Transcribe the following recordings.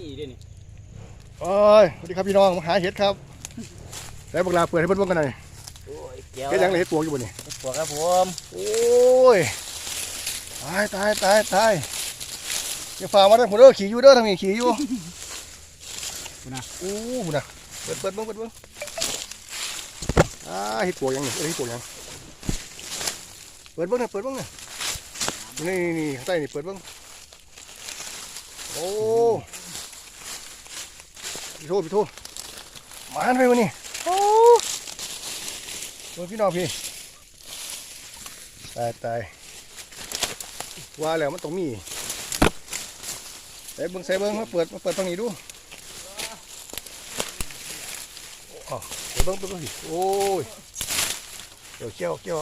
นี่เด้นี่โอ้ยสวัสดีครับพี่น้องมาหาเห็ดครับแล้วบักลาเปิดให้เพิ่นเบิ่งกันหน่อยโอ้ยแก้วเฮ็ดหยังเลยเห็ดปวกอยู่บ่นี่ปวกครับผมโอ้ยตายตายตายตายอย่าฝ่ามาเด้อผมเด้อขี่อยู่เด้อทางนี้ขี่อยู่คุณนะโอ้หุ่นน่ะเปิดเปิดเบิ่งเปิดเบิ่งอ่าเห็ดปวกยังนี่เอ้ยเห็ดปวกยังเปิดเบิ่งน่ะเปิดเบิ่งน่ะนี่นี่นี่ข้างใต้นี่เปิดเบิ่งโอ้ พี่โทษพี่โทษมาหันไปวะนี่โอ้โอ้ยพี่น้องพี่ตายตายว่าแล้วมันต้องมีใส่เบิ่งใส่เบิ่งมาเปิดมาเปิดตรงนี้ดูอ๋อเดี๋ยวเบิ่งเบิ่งเบิ่โอ้ยเดี๋ยวเกี่ยวเกี่ยว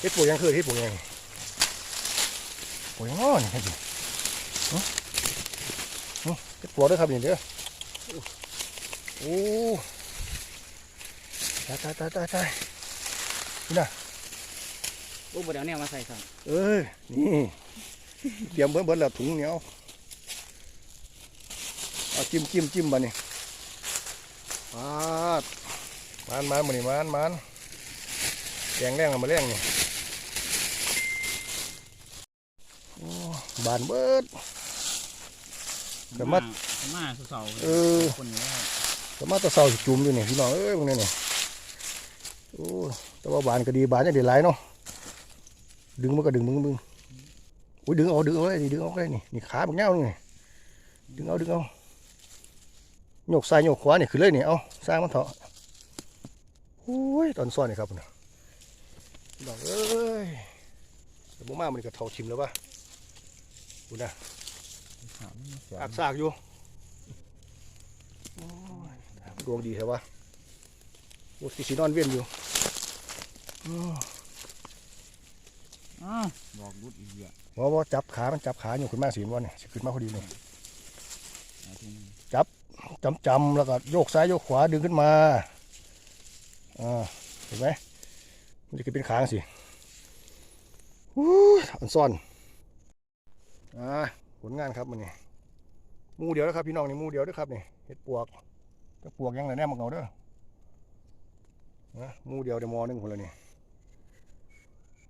เฮ็ดปวกยังคือเฮ็ดปวกยังปวกยังอนี่ครับนี่ เฮ็ดปวกเด้อครับนี่เด้อโอ้ตายตายตายตายตายนี่นะโอ้บ่เดี๋ยวเนี่ยมาใส่ครับเอ้ยนี่เตรียมเบิ่งเบิ่งแล้วถุงเหนียวเอาจิ้มจิ้มจิ้มบัดนี้มาดมันมันมื้อนี้มันมันแกงแรงเอามาแรงนี่โอ้บานเบิด เดี๋ยวมามาเสาเออคนนี้ครับแต่มาแตะเสาสิจุ่มอยู่นี่พี่น้องเอ้ยพวกนี้นี่โอ้แต่ว่าบานก็ดีบานยังได้หลายเนาะดึงมันก็ดึงมึงมึงโอ้ยดึงเอาดึงเอาเลยนี่ดึงเอาเลยนี่นี่ขาบักเงานี่ดึงเอาดึงเอาโยกซ้ายโยกขวานี่ขึ้นเลยนี่เอาสร้างมันเถอะโอ้ยตอนซ่อนนี่ครับพุ่นน่ะพี่น้องเอ้ยแต่บ่มามันก็เท่าชิมแล้วป่ะคุณน่ะ อักซากอยู่ดวงดีใช่ปะโอ้สิสีนอนเวียนอยู่อ้ออ้าวบอกรุดอีกอะบ่บ่จับขา มันจับขาอยู่ขึ้นมาสีนวันนี่สิขึ้นมาพอดีเลยเอาทีนี้จำจำแล้วก็โยกซ้ายโยกขวาดึงขึ้นมา อ่า เห็นไหมมันจะขึ้นเป็นขางสิอู้อันซ่อน อ่า ผลงานครับมันนี่หมูเดียวนะครับพี่น้องนี่หมูเดียวเด้วยครับนี่เห็ดปวกจะปวกยังไงแน่มักเอาเด้อนะหมูเดียวเดี๋ยวมอหนึงคนละนี่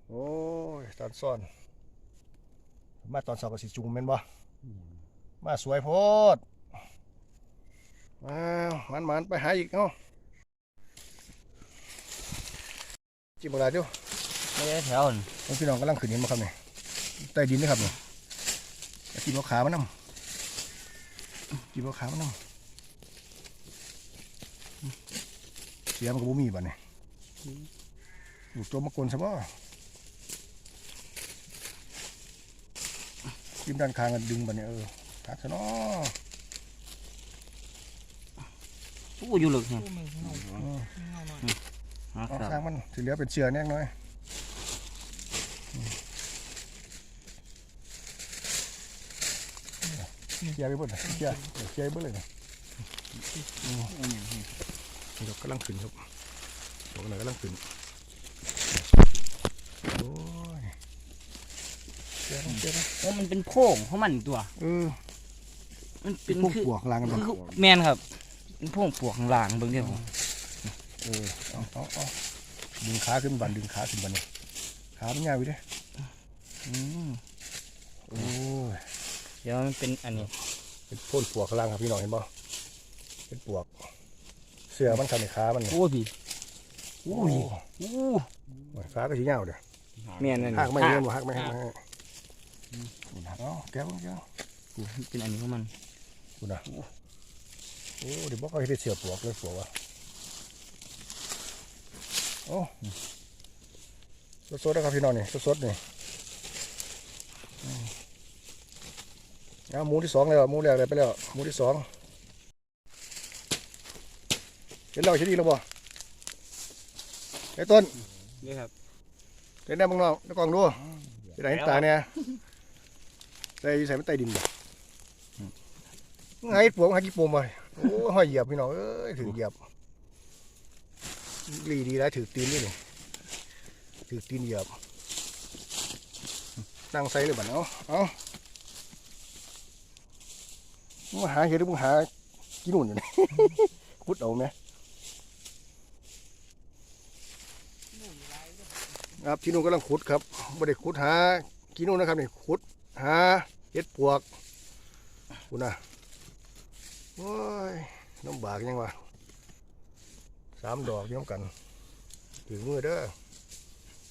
โอ้ยตอนซ่อน มาตอนสอบกับสิจุงแม่นบ่มาสวยโพดอ้าวมันมันๆไปหาอีกเนาะจิ้มอะไรเดี๋ยวไม่ได้แถวนี่น้องพี่น้องกำลังขึ้นเห็นมาครับนี่ใต้ดินนะครับนี่แล้ว จิ้มเอาขามันนำจิ้มเอาขามันนำเสียมันก็บ่มีบ่เนี่ยอยู่ตัวมากวนซะบ่จิ้มด้านข้างก็ดึงบ่เนี่ยเออทักซะเนาะโอ้อยู่ลึกนี่อืมคเอารับข้างมันที่เหลือเป็นเชือกแน่น้อยอืม เกี่ยวไปเบิดเลยเกี่ยวเดี๋ยวเกี่ยวไปเบิดเลยนะดอกกำลังขึ้นครับดอกอะไรกำลังขึ้นโอ้ยเจ้าเจ้าโอ้มันเป็นโพ่งของมันตัว เออมันเป็นพวกคือปวกลางกันคืบ่อแมนครับ เป็นโพ่งปวกข้างล่างเบิ่งเด้อผมเออเอาเอาเอาดึงขาขึ้นบันดึงขาขึ้นบันนี่ขามันยาวอยู่เด้อืมโอ้ย เดี๋ยวมันเป็นอันนี้ เป็นพ่นปวกข้างล่างครับพี่น้องเห็นบ่เป็นปวก เสื้อมันทำในขามันนี่โอ้พี่โอ้อุ้ยยอู้โอ้ยขาก็สีเงาเด้อแม่นนั่นหักไม่หัเงี้ยกบ่หักไม่หักไม่เอาแก้วแก้วเป็นอันนี้ของมันคุณนะโอ้เดี๋ยวบอกเขาให้ได้เสียปลวกเลยปลวกวะโอ้สดๆนะครับพี่น้องนี่สดๆนี่อืม เอาหมูที่สองเลยหมูแรกเลยไปแล้วหมูที่สองเห็นเราเห็นดีแล้วบ่ไอ้ต้นนี่ครับเห็นได้บ้างน้องแล้วกล้องดูเห็นไหนเห็นตาเนี่ยใส่ใส่ไม่ใต้ดินบ่ไงปลวกหากี่ปมไปโอ้ห้อยเหยียบพี่น้องเอ้ยถือเหยียบดีดีแล้วถือตีนนี่นี่ถือตีนเหยียบนั่งใส่เลยบัดเนาะเอา มึงมาหาเห็ดหรือมึงหากินนู่นอยู่นี่ขุดเอาไหมครับที่นู่นกำลังขุดครับไม่ได้ขุดหากินนู่นนะครับนี่ขุดหาเห็ดปวกคุณนะโอ้ยลำบากยังวะสามดอกย้อมกันถือมือเด้อ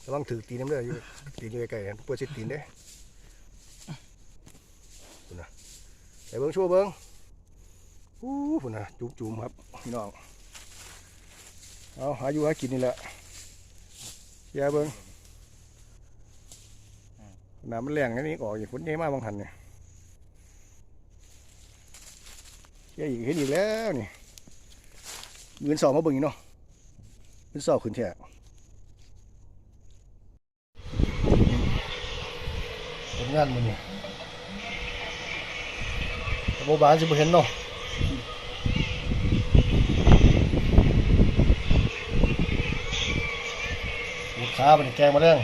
ระวังถือตีนน้ำเด้ออยู่ตีนอยู่ไกลๆเพื่อสิตีนเด้คุณนะ ใส่เบิ้งชั่วเบิ้งอู้พุ่นนะจุ่มจุ่มๆครับพี่น้องเอาหาอยู่หากินนี่แหละย่เบิ้งน้ำมันแรงอันนี้ออกอย่างฝนเยอะมากบางหันเนี่ยแย่อีกเห็นอีกแล้วนี่เงินสอบมาเบิ่งอีกเนาะเงินสอบขึ้นแท้ผลงานมันเนี่ย โบบานสิบ่เห็นเนาะลูกค้าเป็นแกงมาเรื่อง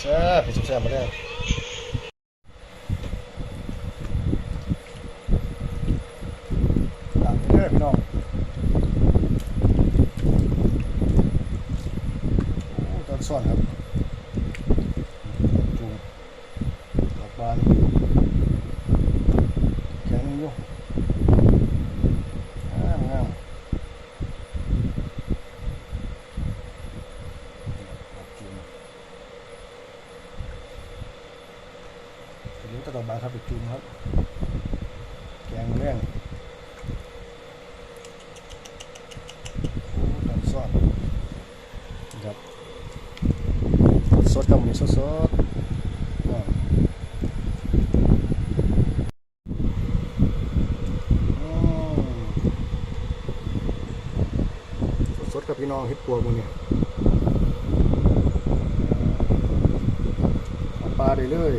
แซ่บเป็นแซ่บมาเรื่องตางเรื่อยพี่น้องโอ้ตอนซ่อนครับจุงดอกบานแข็งอยู่งามงาม อันนี้ตะดอกบาครับไปจุ่มครับแกงเลี้ยงโอ้ตอนซอดนะครับสดกับมีสดสดๆสดกับพี่น้องเฮ็ดปัวมึงเนี่ยปลาได้เลย